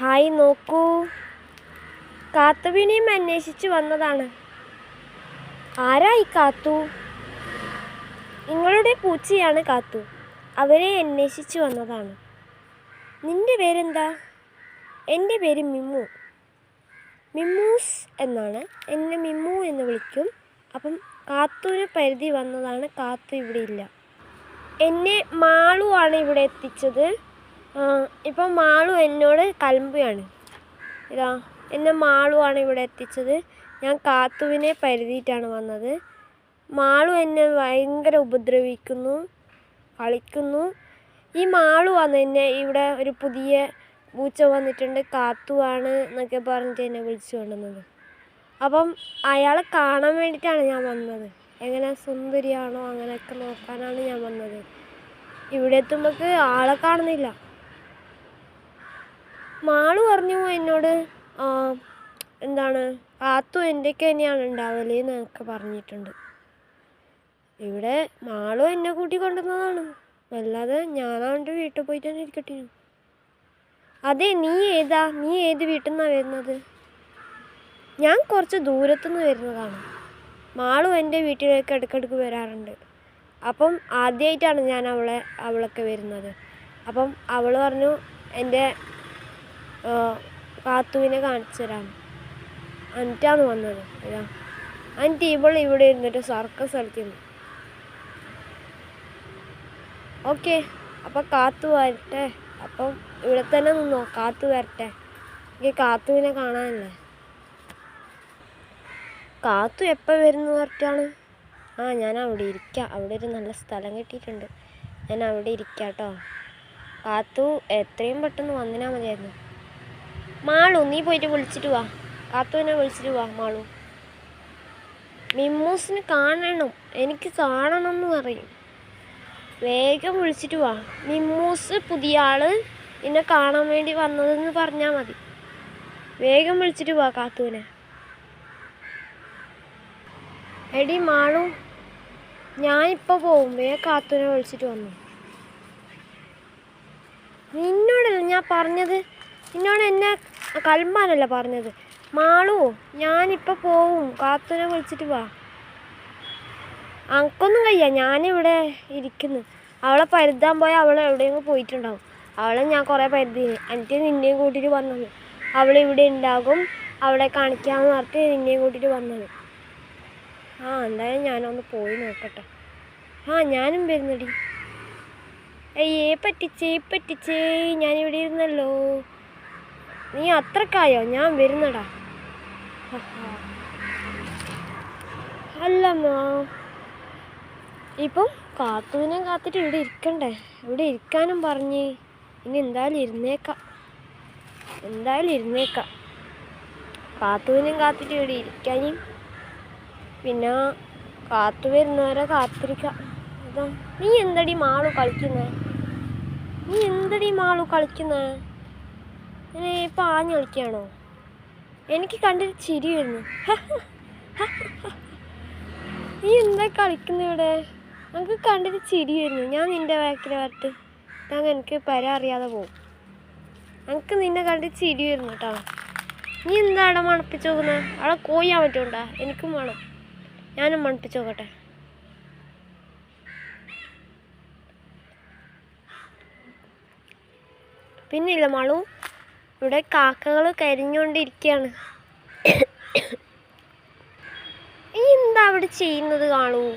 Hi നോക്കൂ. കാത്തുവിനെയും അന്വേഷിച്ച് വന്നതാണ്. ആരായി കാത്തു? നിങ്ങളുടെ പൂച്ചയാണ് കാത്തു. അവരെ അന്വേഷിച്ച് വന്നതാണ്. നിന്റെ പേരെന്താ? എന്റെ പേര് മിമ്മു. മിമ്മൂസ് എന്നാണ്. എന്നെ മിമ്മു എന്ന് വിളിക്കും. അപ്പം കാത്തുവിന് പരിധി വന്നതാണ് കാത്തു ഇവിടെ ഇല്ല. എന്നെ മാളുവാണ് ഇവിടെ എത്തിച്ചത്. ഇപ്പം മാളു എന്നോട് കലമ്പുകയാണ് ഇതാ എന്നെ മാളുവാണ് ഇവിടെ എത്തിച്ചത്. ഞാൻ കാത്തുവിനെ പരിധിയിട്ടാണ് വന്നത്. മാളു എന്നെ ഭയങ്കര ഉപദ്രവിക്കുന്നു കളിക്കുന്നു. ഈ മാളു വന്ന് എന്നെ ഇവിടെ ഒരു പുതിയ പൂച്ച വന്നിട്ടുണ്ട് കാത്തുവാണ് എന്നൊക്കെ പറഞ്ഞിട്ട് എന്നെ വിളിച്ചു കൊണ്ടുവന്നത്. അപ്പം അയാളെ കാണാൻ വേണ്ടിയിട്ടാണ് ഞാൻ വന്നത്. എങ്ങനെ സുന്ദരിയാണോ അങ്ങനെയൊക്കെ നോക്കാനാണ് ഞാൻ വന്നത്. ഇവിടെ എത്തുമ്പോൾക്ക് ആളെ കാണുന്നില്ല. മാളു പറഞ്ഞു എന്നോട് എന്താണ് ആത്തു എന്റെയൊക്കെ തന്നെയാണ് ഉണ്ടാവൽ എന്നൊക്കെ പറഞ്ഞിട്ടുണ്ട്. ഇവിടെ മാളു എന്നെ കൂട്ടി കൊണ്ടുവന്നതാണ്. അല്ലാതെ ഞാനാണ്ട് വീട്ടിൽ പോയിട്ട് തന്നെ ഇരിക്കട്ടെ. അതെ നീ ഏതാ? നീ ഏത് വീട്ടിൽ നിന്നാണ് വരുന്നത്? ഞാൻ കുറച്ച് ദൂരത്തുനിന്ന് വരുന്നതാണ്. മാളു എന്റെ വീട്ടിലേക്ക് ഇടയ്ക്കിടയ്ക്ക് വരാറുണ്ട്. അപ്പം ആദ്യമായിട്ടാണ് ഞാൻ അവളെ അവളൊക്കെ വരുന്നത്. അപ്പം അവൾ പറഞ്ഞു എന്റെ കാത്തുവിനെ കാണിച്ചു തരാൻ എന്നിട്ടാണ് വന്നത്. ഇതാ അനിറ്റ് ഇവൾ ഇവിടെ ഇരുന്നിട്ട് സർക്കസ് കളിക്കുന്നു. ഓക്കെ അപ്പം കാത്തു വരട്ടെ. അപ്പം ഇവിടെ തന്നെ നിന്നോ? കാത്തു വരട്ടെ. എനിക്ക് കാത്തുവിനെ കാണാനല്ലേ? കാത്തു എപ്പോൾ വരുന്നു പറഞ്ഞിട്ടാണ്? ആ ഞാൻ അവിടെ ഇരിക്കാം. അവിടെ ഒരു നല്ല സ്ഥലം കിട്ടിയിട്ടുണ്ട്. ഞാൻ അവിടെ ഇരിക്കാം കേട്ടോ കാത്തു എത്രയും പെട്ടെന്ന് വന്നിനാ മതിയായിരുന്നു. മാളു നീ പോയിട്ട് വിളിച്ചിട്ട് വാ. കാത്തുവിനെ വിളിച്ചിട്ട് വാ മാളു. മിമ്മൂസിന് കാണണം. എനിക്ക് കാണണം എന്ന് പറയും. വേഗം വിളിച്ചിട്ട് വാ. മിമ്മൂസ് പുതിയ ആൾ നിന്നെ കാണാൻ വേണ്ടി വന്നതെന്ന് പറഞ്ഞാൽ മതി. വേഗം വിളിച്ചിട്ട് വാ കാത്തുവിനെ. എടി മാളു ഞാനിപ്പോൾ പോവും. വേഗം കാത്തുവിനെ വിളിച്ചിട്ട് വന്നു. നിന്നോടല്ല ഞാൻ പറഞ്ഞത്? നിന്നോട് എന്നെ കൽമാനല്ല പറഞ്ഞത്. മാളു ഞാനിപ്പോൾ പോവും. കാത്തുനെ വിളിച്ചിട്ട് വാ. അനക്കൊന്നും കഴിയ ഞാനിവിടെ ഇരിക്കുന്നു. അവളെ പരുതാൻ പോയാൽ അവൾ എവിടെയെങ്കിലും പോയിട്ടുണ്ടാവും. അവളെ ഞാൻ കുറേ പരുതിന്. എന്നിട്ട് നിന്നെയും കൂട്ടിയിട്ട് വന്നത്. ഇവിടെ ഉണ്ടാകും അവളെ കാണിക്കാമെന്ന് പറഞ്ഞിട്ട് നിന്നെയും കൂട്ടിയിട്ട് വന്നത്. ആ എന്തായാലും ഞാനൊന്ന് പോയി നോക്കട്ടെ. ആ ഞാനും വരുന്നടി. അയ്യേ പറ്റിച്ചേ പറ്റിച്ചേ. ഞാനിവിടെ ഇരുന്നല്ലോ. നീ അത്രക്കായോ? ഞാൻ വരുന്നടാ. അല്ലമ്മോ ഇപ്പം കാത്തുവിനെ കാത്തിട്ട് ഇവിടെ ഇരിക്കണ്ടേ? ഇവിടെ ഇരിക്കാനും പറഞ്ഞ്. ഇനി എന്തായാലും ഇരുന്നേക്കാം. എന്തായാലും ഇരുന്നേക്കാം. കാത്തുവിനും കാത്തിട്ട് ഇവിടെ ഇരിക്കാനും പിന്നെ കാത്തു വരുന്നവരെ കാത്തിരിക്കാം. നീ എന്തടി മാളു കളിക്കുന്നേ? നീ എന്തടി മാളു കളിക്കുന്നേ? ഇങ്ങനെ പാഞ്ഞു കളിക്കുകയാണോ എനിക്ക് കണ്ടിട്ട് ചിരി വരുന്നു. നീ എന്താ കളിക്കുന്ന ഇവിടെ? നമുക്ക് കണ്ടിട്ട് ചിരി വരുന്നു. ഞാൻ നിന്റെ ബാക്കിൽ വരട്ട്. ഞാൻ എനിക്ക് പര അറിയാതെ പോകും നമുക്ക് നിന്നെ കണ്ടിട്ട് ചിരി വരുന്നു കേട്ടോ നീ എന്താ അവിടെ മണപ്പിച്ച് നോക്കുന്നത് അവിടെ കോയാൻ പറ്റുണ്ടാ എനിക്കും വേണം. ഞാനും മണപ്പിച്ച് നോക്കട്ടെ. പിന്നില്ല മാളു. ഇവിടെ കാക്കകൾ കരിഞ്ഞുകൊണ്ടിരിക്കുകയാണ്. ഈ എന്താ അവിടെ ചെയ്യുന്നത് കാണൂ.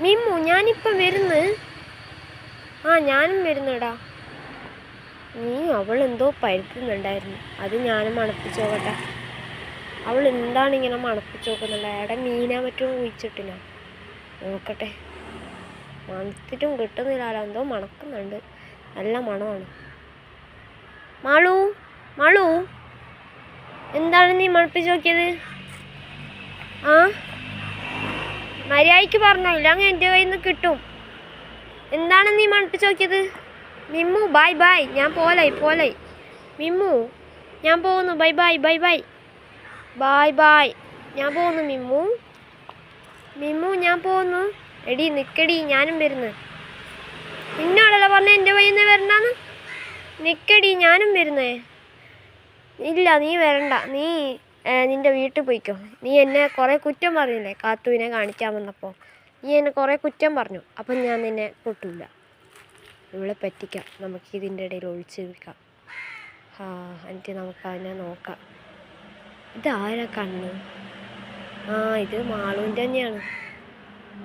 മിമ്മു ഞാനിപ്പം വരുന്ന് ആ ഞാനും വരുന്നടാ. നീ അവൾ എന്തോ പരുത്തുന്നുണ്ടായിരുന്നു. അത് ഞാനും മണപ്പിച്ച് നോക്കട്ടെ. അവൾ എന്താണ് ഇങ്ങനെ മണപ്പിച്ച് നോക്കുന്നുണ്ട് അയാടെ മീനാ മറ്റും കുഴിച്ചിട്ടില്ല. നോക്കട്ടെ. മണത്തിട്ടും കിട്ടുന്നില്ല. എന്തോ മണക്കുന്നുണ്ട്. നല്ല മണമാണ്. മാളു മാളു. എന്താണ് നീ മണപ്പിച്ച് നോക്കിയത്? ആ? മര്യാദയ്ക്ക് പറഞ്ഞോ ഇല്ലെങ്കിൽ എന്റെ കയ്യിൽ നിന്ന് കിട്ടും. എന്താണ് നീ മണപ്പിച്ച് നോക്കിയത്? Mimmu bye bye. ഞാൻ പോലായി പോലായി. മിമ്മു ഞാൻ പോകുന്നു. Bye bye bye bye. Bye bye. ഞാൻ പോകുന്നു മിമ്മു. മിമ്മു ഞാൻ പോകുന്നു. എടി നിക്കടി. ഞാനും വരുന്നു. നിന്നോടല്ല പറഞ്ഞ എന്റെ വയ്യുന്ന വരണ്ടാന്ന്? നിക്കടി ഞാനും വരുന്നേ. ഇല്ല നീ വരണ്ട. നീ നിന്റെ വീട്ടിൽ പോയിക്കോ. നീ എന്നെ കുറേ കുറ്റം പറഞ്ഞില്ലേ? കാത്തുവിനെ കാണിക്കാൻ വന്നപ്പോൾ. നീ എന്നെ കുറേ കുറ്റം പറഞ്ഞു. അപ്പം ഞാൻ നിന്നെ പൊട്ടില്ല ഇവളെ പറ്റിക്കാം. നമുക്ക് ഇതിന്റെ ഇടയിൽ ഒഴിച്ച് വെക്കാം ആ എന്നിട്ട് നമുക്ക് അതിനെ നോക്കാം. ഇതാരാ കണ്ണ്? ആ ഇത് മാളുവിന്റെ തന്നെയാണ്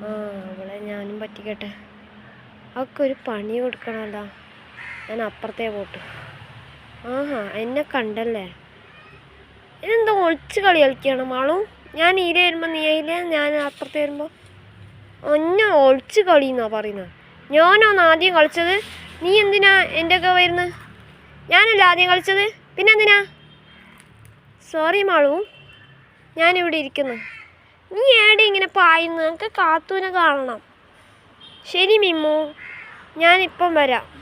ആ അവളെ ഞാനും പറ്റിക്കട്ടെ. അവൾക്ക് ഒരു പണി കൊടുക്കണമല്ലോ. ഞാൻ അപ്പുറത്തേ പോട്ട്. ആഹാ എന്നെ കണ്ടല്ലേ? ഇതെന്തോ ഒളിച്ച് കളി കളിക്കണം മാളു? ഞാൻ ഇര വരുമ്പോൾ നീ അയില ഞാൻ അപ്പുറത്ത് വരുമ്പോൾ ഒന്നെ ഒളിച്ച് കളി എന്നാ പറയുന്നത് ഞാനാണ് ആദ്യം കളിച്ചത്. നീ എന്തിനാ എന്റെ ഒക്കെ വരുന്നത് ഞാനല്ല ആദ്യം കളിച്ചത്? പിന്നെ എന്തിനാ സോറി മാളു. ഞാനിവിടെ ഇരിക്കുന്നു. നീ ഏടെ ഇങ്ങനെ പായുന്നു? എനിക്ക് കാത്തൂനെ കാണണം. ശരി മിമ്മു. ഞാനിപ്പം വരാം.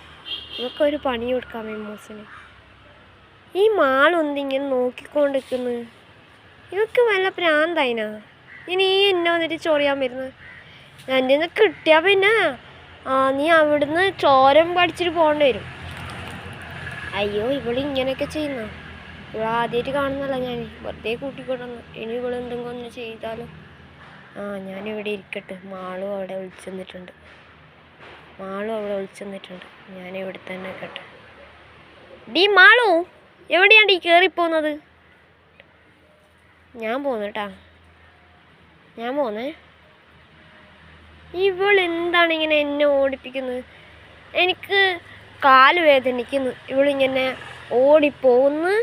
ഇവക്കൊരു പണി കൊടുക്കാം മെമ്മൂസിന് ഈ മാളൊന്നിങ്ങനെ നോക്കിക്കൊണ്ടിരിക്കുന്നു. ഇതൊക്കെ വല്ല പ്രാന്തായിനാ? ഇനി ഈ എന്നെ വന്നിട്ട് ചൊറിയാൻ വരുന്നത്? എന്റെ നിന്ന് കിട്ടിയാൽ പിന്നെ ആ നീ അവിടുന്ന് ചോരം പഠിച്ചിട്ട് പോകേണ്ടി വരും. അയ്യോ ഇവളിങ്ങനെയൊക്കെ ചെയ്യുന്ന? ഇവളാദ്യമായിട്ട് കാണുന്നല്ല ഞാൻ. വെറുതെ കൂട്ടിക്കൊണ്ടുവന്നു. ഇനി ഇവൾ എന്തെങ്കിലും ഒന്ന് ചെയ്താലും? ആ ഞാനിവിടെ ഇരിക്കട്ടെ. മാളും അവിടെ വിളിച്ചെന്നിട്ടുണ്ട്. മാളും അവിടെ ഒളിച്ചെന്നിട്ടുണ്ട്. ഞാൻ ഇവിടെ തന്നെ കേട്ടോ ഡീ മാളു എവിടെയാണ് ഈ കയറിപ്പോകുന്നത് ഞാൻ പോന്നു ഞാൻ പോന്നേ. ഇവൾ എന്താണ് ഇങ്ങനെ എന്നെ ഓടിപ്പിക്കുന്നത്? എനിക്ക് കാൽ വേദനിക്കുന്നു. ഇവളിങ്ങനെ ഓടിപ്പോകുന്നു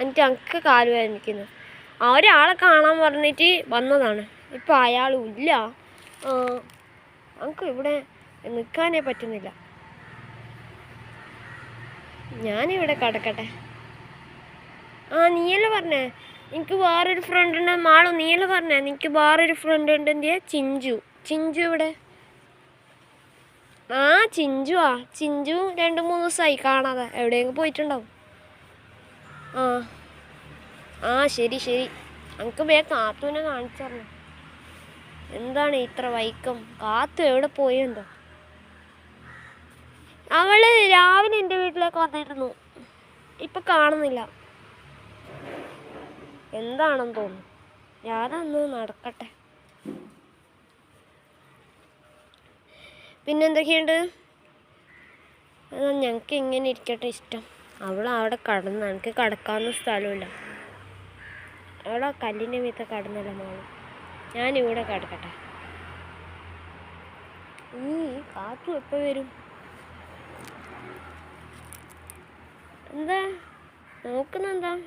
എന്നിട്ട് എനിക്ക് കാൽ വേദനിക്കുന്നു. ഒരാളെ കാണാൻ പറഞ്ഞിട്ട് വന്നതാണ്. ഇപ്പം അയാളും ഇല്ല. നമുക്ക് ഇവിടെ നിൽക്കാനേ പറ്റുന്നില്ല. ഞാനിവിടെ കടക്കട്ടെ. ആ നീയല്ലേ പറഞ്ഞേ? എനിക്ക് വേറൊരു ഫ്രണ്ട് ഉണ്ട്. മാളു നീയല്ലേ പറഞ്ഞേ? എനിക്ക് വേറൊരു ഫ്രണ്ട് ഉണ്ട് എന്തിയാ? ചിഞ്ചു. ചിഞ്ചു ഇവിടെ ആ ചിഞ്ചു ആ ചിഞ്ചു രണ്ട് മൂന്ന് ദിവസമായി കാണാതെ. എവിടെയെങ്കിലും പോയിട്ടുണ്ടാവും. ആ. ആ ശരി ശരി. നമുക്ക് വേ കാത്തുവിനെ കാണിച്ചറിഞ്ഞു. എന്താണ് ഇത്ര വൈക്കം? കാത്തു എവിടെ പോയെന്തോ അവൾ രാവിലെ എന്റെ വീട്ടിലേക്ക് വന്നിരുന്നു. ഇപ്പൊ കാണുന്നില്ല. എന്താണെന്ന് തോന്നുന്നു. ഞാനന്ന് നടക്കട്ടെ. പിന്നെന്തൊക്കെയുണ്ട് ഞങ്ങൾക്ക് എങ്ങനെ ഇരിക്കട്ടെ ഇഷ്ടം. അവൾ അവിടെ കടന്ന് എനിക്ക് കടക്കാവുന്ന സ്ഥലമില്ല. അവിടെ കല്ലിന്റെ മീത്ത കടന്നല്ല മോൾ. ഞാനിവിടെ കടക്കട്ടെ. ഈ കാത്തു എപ്പോൾ വരും? എന്താ? നോക്കുന്നെന്താ?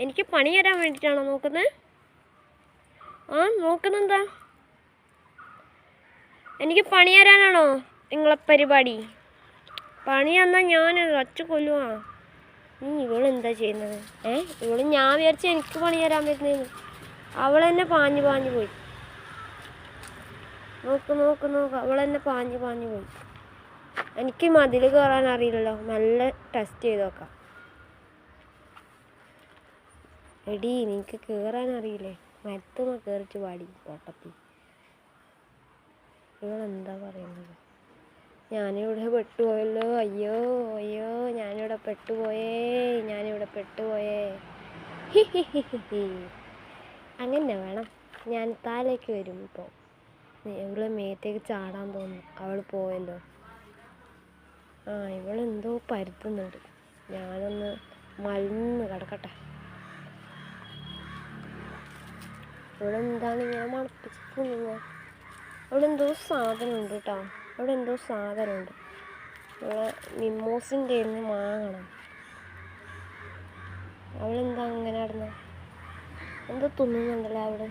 എനിക്ക് പണി തരാൻ വേണ്ടിയിട്ടാണോ നോക്കുന്നത് ആ നോക്കുന്നെന്താ? എനിക്ക് പണി തരാനാണോ നിങ്ങളെ പരിപാടി? പണി തന്നാൽ ഞാൻ അച്ച കൊല്ലുവാ. നീ ഇവളെന്താ ചെയ്യുന്നത്? ഏ? ഇവൾ ഞാൻ വിചാരിച്ച എനിക്ക് പണി തരാൻ പറ്റുന്നതെന്ന് അവളെന്നെ പാഞ്ഞു പാഞ്ഞു പോയി. നോക്ക് നോക്ക് നോക്ക്. അവളെന്നെ പാഞ്ഞു പാഞ്ഞു പോയി. എനിക്ക് മതിൽ കയറാൻ അറിയില്ലല്ലോ. നല്ല ടെസ്റ്റ് ചെയ്ത് നോക്കാം എടി നിനക്ക് കയറാൻ അറിയില്ലേ മരത്തുമ്മ കയറിച്ച് പാടി തോട്ടത്തി ഇവളെന്താ പറയുന്നത്? ഞാനിവിടെ പെട്ടുപോയല്ലോ അയ്യോ അയ്യോ ഞാനിവിടെ പെട്ടുപോയേ ഞാനിവിടെ പെട്ടുപോയേ. അങ്ങനെ വേണം. ഞാൻ താലേക്ക് വരും ഇപ്പോൾ ഇവളെ മേത്തേക്ക് ചാടാൻ തോന്നുന്നു. അവൾ പോയല്ലോ. ആ ഇവളെന്തോ പരുത്തുന്നുണ്ട്. ഞാനൊന്ന് മലന്ന് കിടക്കട്ടെ. ഇവളെന്താണ് ഞാൻ മണപ്പിച്ചിട്ടുണ്ടെങ്കിൽ അവിടെ എന്തോ സാധനം ഉണ്ട് കേട്ടോ അവിടെ എന്തോ സാധനമുണ്ട്. ഉണ്ട് മിമ്മോസിന്റെ നിന്ന് വാങ്ങണം. അവളെന്താ അങ്ങനെ നടന്ന? എന്തോ തിന്നുന്നുണ്ടല്ലോ അവിടെ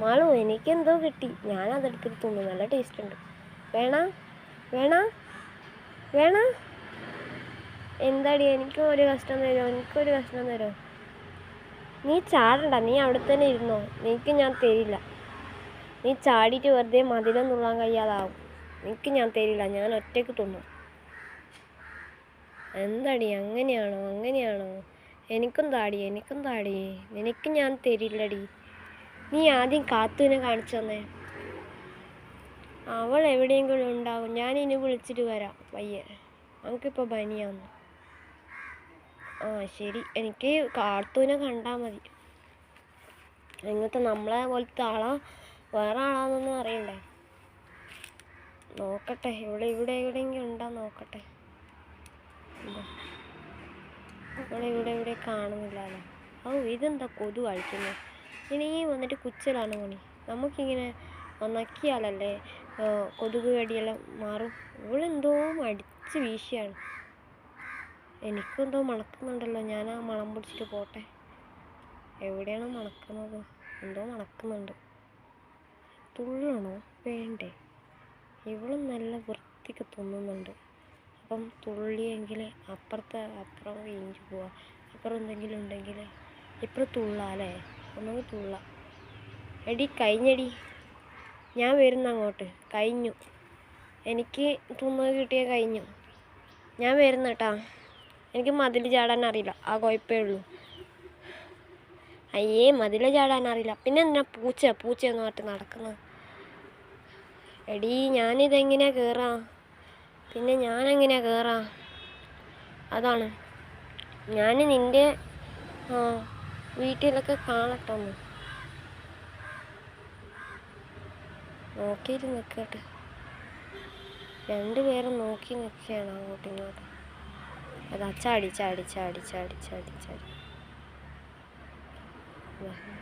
മാളു എനിക്കെന്തോ കിട്ടി. ഞാനതെടുത്തിട്ട് തിന്നു. നല്ല ടേസ്റ്റ് ഉണ്ട്. വേണ? വേണ? വേണ? എന്താടി എനിക്ക് ഒരു കഷ്ടം തരുമോ ഒരു കഷ്ടം തരുമോ നീ ചാടണ്ട നീ അവിടെ തന്നെ ഇരുന്നോ. നിനക്ക് ഞാൻ തരില്ല. നീ ചാടിയിട്ട് വെറുതെ മതിലം തുള്ളാൻ കഴിയാതാവും. നിനക്ക് ഞാൻ തരില്ല ഞാൻ ഒറ്റയ്ക്ക് തിന്നും. എന്താടി അങ്ങനെയാണോ? അങ്ങനെയാണോ? എനിക്കും താടി എനിക്കും താടി. നിനക്ക് ഞാൻ തരില്ലടി. നീ ആദ്യം കാത്തുവിനെ കാണിച്ചു തന്നേ. അവൾ എവിടെയെങ്കിലും ഉണ്ടാവും. ഇനി വിളിച്ചിട്ട് വരാം പയ്യെ. നമുക്കിപ്പോൾ പനിയാന്ന് ആ ശരി. എനിക്ക് കാർത്തൂനെ കണ്ടാൽ മതി. ഇങ്ങനത്തെ നമ്മളെ പോലത്തെ ആളാ വേറെ ആളാന്നൊന്നും അറിയണ്ടേ? നോക്കട്ടെ ഇവിടെ ഇവിടെ എവിടെയെങ്കിലും ഉണ്ടോ നോക്കട്ടെ. ഇവിടെ ഇവിടെ ഇവിടെ കാണുന്നില്ലല്ലോ. ഓ ഇതെന്താ കൊതു കഴിക്കുന്നത് ഇനി വന്നിട്ട് കുച്ചലാണ് മണി നമുക്കിങ്ങനെ നക്കിയാലല്ലേ? കൊതുക് കടിയെല്ലാം മാറും. ഇവളെന്തോ അടിച്ച് വീശിയാണ്. എനിക്കെന്തോ മണക്കുന്നുണ്ടല്ലോ. ഞാൻ ആ മണം പിടിച്ചിട്ട് പോട്ടെ. എവിടെയാണ് മണക്കുന്നത്? എന്തോ മണക്കുന്നുണ്ട്. തുള്ളണോ? വേണ്ടേ. ഇവളും നല്ല വൃത്തിക്ക് തുന്നുന്നുണ്ട്. അപ്പം തുള്ളിയെങ്കിൽ അപ്പുറത്തെ അപ്പുറം കഴിഞ്ഞ് പോവാം. അപ്പുറം എന്തെങ്കിലും ഉണ്ടെങ്കിൽ ഇപ്പുറം തുള്ളാലേ ഒന്നുകൂടി തുള്ളാം. എടി കഴിഞ്ഞെടി. ഞാൻ വരുന്ന അങ്ങോട്ട്. കഴിഞ്ഞു. എനിക്ക് തിന്നത് കിട്ടിയ കഴിഞ്ഞു. ഞാൻ വരുന്ന കേട്ടാ എനിക്ക് മതിൽ ചാടാൻ അറിയില്ല. ആ കുഴപ്പമേ ഉള്ളൂ. അയ്യേ മതിൽ ചാടാൻ അറിയില്ല. പിന്നെ എന്തിനാ പൂച്ച? പൂച്ച എന്ന് പറഞ്ഞിട്ട് നടക്കുന്നത്? എടീ ഞാനിതെങ്ങനെയാ കയറാ പിന്നെ ഞാനെങ്ങനെയാ കയറാ അതാണ്. ഞാൻ നിന്റെ വീട്ടിലൊക്കെ കാണട്ടെ ഒന്ന് നോക്കിയിട്ട് നിൽക്കട്ടെ. രണ്ടുപേരും നോക്കി നിൽക്കുകയാണ് അങ്ങോട്ടും ഇങ്ങോട്ടും അതാ ചാടി ചാടി ചാടി ചാടി ചാടി ചാടി.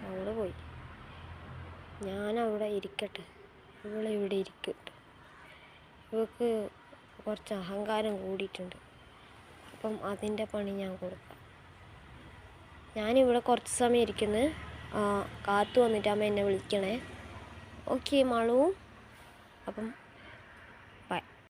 അവൾ പോയി. ഞാനവിടെ ഇരിക്കട്ടെ. ഇവളിവിടെ ഇരിക്കട്ടെ. ഇവക്ക് കുറച്ച് അഹങ്കാരം കൂടിയിട്ടുണ്ട്. അപ്പം അതിന്റെ പണി ഞാൻ കൊടുക്കാം. ഞാനിവിടെ കുറച്ച് സമയം ഇരിക്കുന്നത് കാത്തു വന്നിട്ട് എന്നെ വിളിക്കണേ. ഓക്കെ മാളു അപ്പം